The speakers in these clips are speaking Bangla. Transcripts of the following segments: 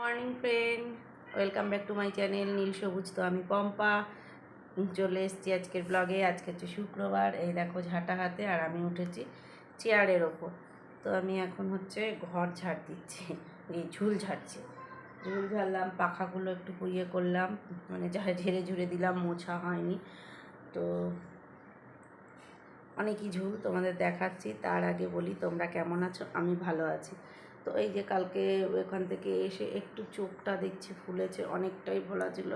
Morning friend, welcome back to my channel Neel Sabuj. তো আমি পম্পা, চলে এসেছি আজকের ব্লগে আজকে হচ্ছে শুক্রবার, এই দেখো ঝাঁটা হাতে আর আমি উঠেছি চেয়ারের ওপর। তো আমি এখন হচ্ছে ঘর ঝাড় দিচ্ছি, এই ঝুল ঝাড়ছি। ঝুল ঝাড়লাম, পাখাগুলো একটু ইয়ে করলাম মানে ঝেড়ে ঝুড়ে দিলাম, মোছা হয়নি। তো অনেকই ঝুল তোমাদের দেখাচ্ছি, তার আগে বলি তোমরা কেমন আছো? আমি ভালো আছি। তো এই যে কালকে ওখান থেকে এসে একটু চোখটা দেখছি, ফুলেছে, অনেকটাই ভোলা ছিল।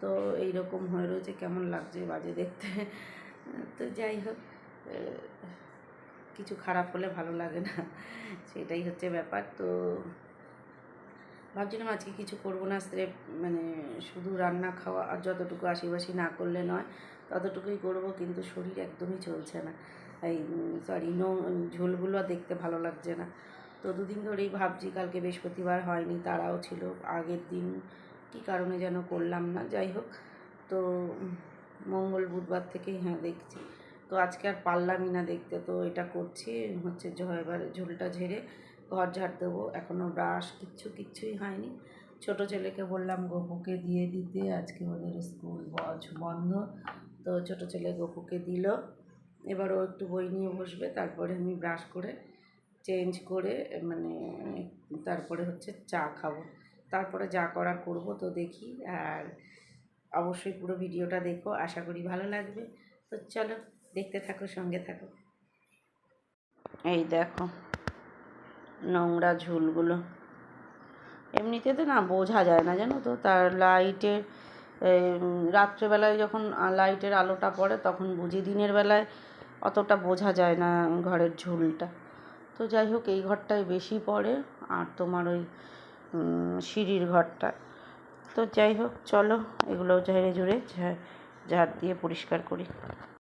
তো এই রকম হয়ে রয়েছে, কেমন লাগছে বাজে দেখতে? তো যাই হোক কিছু খারাপ হলে ভালো লাগে না, সেটাই হচ্ছে ব্যাপার। তো ভাবছিলাম আজকে কিছু করব না স্রেফ মানে শুধু রান্না খাওয়া আর যতটুকু আশিবাসি না করলে নয়, ততটুকুই করব, কিন্তু শরীর একদমই চলছে না। এই সরি নো, ঝোলগুলো দেখতে ভালো লাগছে না। তো দুদিন ধরেই ভাবছি কালকে বৃহস্পতিবার হয়নি, তারাও ছিল, আগের দিন কী কারণে যেন করলাম না, যাই হোক। তো মঙ্গল বুধবার থেকেই হ্যাঁ দেখছি। তো আজকে আর পারলামই না দেখতে, তো এটা করছি, হচ্ছে এবার ঝোলটা ঝেড়ে ঘর ঝাড় দেবো এখনও ব্রাশ কিচ্ছু কিচ্ছুই হয়নি। ছোট ছেলেকে বললাম, গপুকে দিয়ে দিতে, আজকে ওদের স্কুল বন্ধ। তো ছোট ছেলে গপুকে দিল এবার ও একটু বই নিয়ে বসবে, তারপরে আমি ব্রাশ করে চেঞ্জ করে মানে তারপরে হচ্ছে চা খাব। তারপরে যা করার করব তো দেখি, আর অবশ্যই পুরো ভিডিওটা দেখো, আশা করি ভালো লাগবে। তো চলো, দেখতে থাকো, সঙ্গে থাকো। এই দেখো, নোংরা ঝুলগুলো। এমনিতে তো না বোঝা যায় না, জানো তো? তার লাইটের রাত্রেবেলায় যখন লাইটের আলোটা পড়ে, তখন বুঝি দিনের বেলায় অতটা বোঝা যায় না ঘরের ঝুলটা। তো যাই হোক, এই ঘরটায় বেশি পড়ে আর তোমার ওই সিঁড়ির ঘরটা তো যাই হোক, চলো এগুলো ঝেড়ে ঝুড়ে ঝাড় দিয়ে পরিষ্কার করি।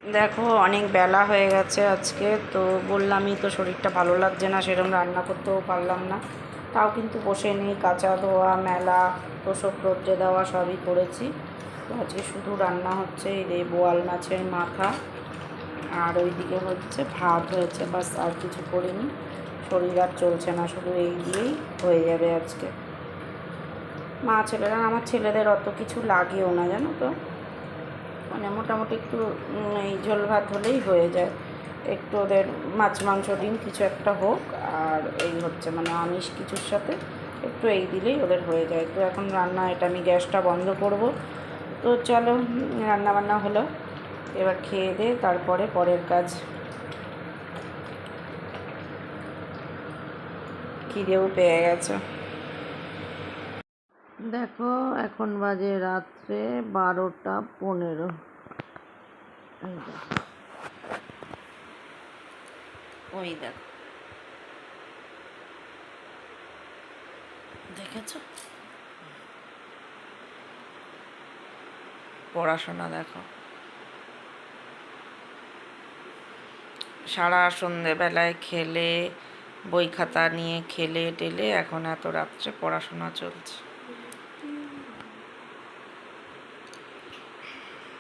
দেখো, অনেক বেলা হয়ে গেছে আজকে, তো বললামই তো শরীরটা ভালো লাগছে না সেরকম রান্না করতেও পারলাম না। তাও কিন্তু বসে নেই, কাঁচা ধোয়া, মেলা তোষক রোদ্রে দেওয়া সবই করেছি। আজকে শুধু রান্না হচ্ছে এই বোয়াল মাছের মাথা। আর ওইদিকে হচ্ছে ভাত হয়েছে, বাস আর কিছু করিনি। শরীর আর চলছে না, শুধু এই দিয়েই হয়ে যাবে আজকে। মা ছেলেরা, আমার ছেলেদের অত কিছু লাগেও না, জানো তো? মানে মোটামুটি একটু এই ঝোল ভাত হলেই হয়ে যায়। একটু ওদের মাছ, মাংস, ডিম কিছু একটা হোক, আর এই হচ্ছে মানে আমিষ কিছুর সাথে একটু এই দিলেই ওদের হয়ে যায়। তো এখন রান্না, এটা আমি গ্যাসটা বন্ধ করব। তো চলো রান্না বান্না হলো। এবার খেয়ে দে তারপরে পরের কাজ। খিদেও পেয়ে গেছে। দেখো এখন বাজে রাত্রে বারোটা পনেরো। ওই দেখো। দেখেছ? পড়াশোনা দেখো। সারা সন্ধেবেলায় খেলে বই খাতা নিয়ে খেলে টেলে এখন এত রাত্রে পড়াশোনা চলছে।